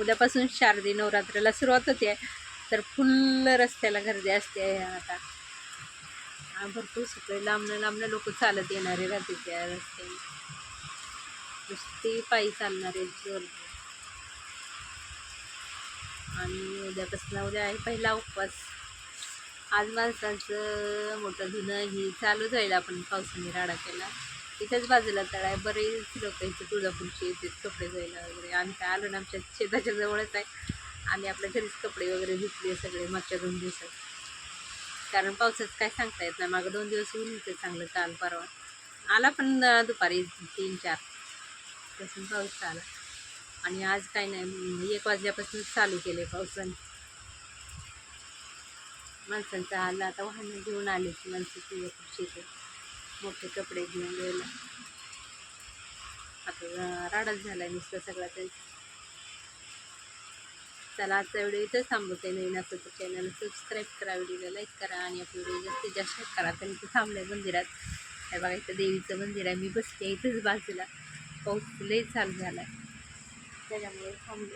उद्यापासून शारदी नवरात्राला सुरुवात होते तर फुल्ल रस्त्याला गर्दी असते आता. भरपूर सुटले लांबणं लांबणं लोक चालत येणारे राहते त्या रस्त्याने. नुसती पायी चालणारे जोर आणि उद्यापासून उद्या आहे पहिला उपवास. आज माणसांचं मोठं धुणं ही चालू जाईल आपण पावसाने राडा केला. इथेच बाजूला तळ आहे बरेच लोक इथे तुळजापूरचे इथे कपडे धुवायला वगैरे. आम्ही काय आलो ना आमच्या शेताच्या जवळच आहे. आम्ही आपल्या घरीच कपडे वगैरे धुतले सगळे मागच्या दोन दिवसात. कारण पावसाचं काय सांगता येत नाही. मागं दोन दिवस ऊन होते चांगलं काल परवा. आला पण दुपारी तीन चार. तसून पाऊस आला. आणि आज काय नाही एक वाजल्यापासून चालू केले पावसाने. माणसांचा आला आता वाहनं घेऊन आले माणसं तुझ्या शेतात मोठे कपडे घेऊन गेला. आता राडाच झाला नुसतं सगळा तरी. चला आजचा व्हिडिओ इथंच थांबवते नवीन असं तर चॅनल सबस्क्राईब करा व्हिडिओला लाईक करा आणि आपल्या व्हिडिओ जास्तीत जास्त करा. तर इथं थांबलं आहे मंदिरात. हे बघा इथं देवीचं मंदिर आहे. मी बसते इथंच बाजूला. पाऊस लई चालू झाला आहे त्याच्यामुळे थांबले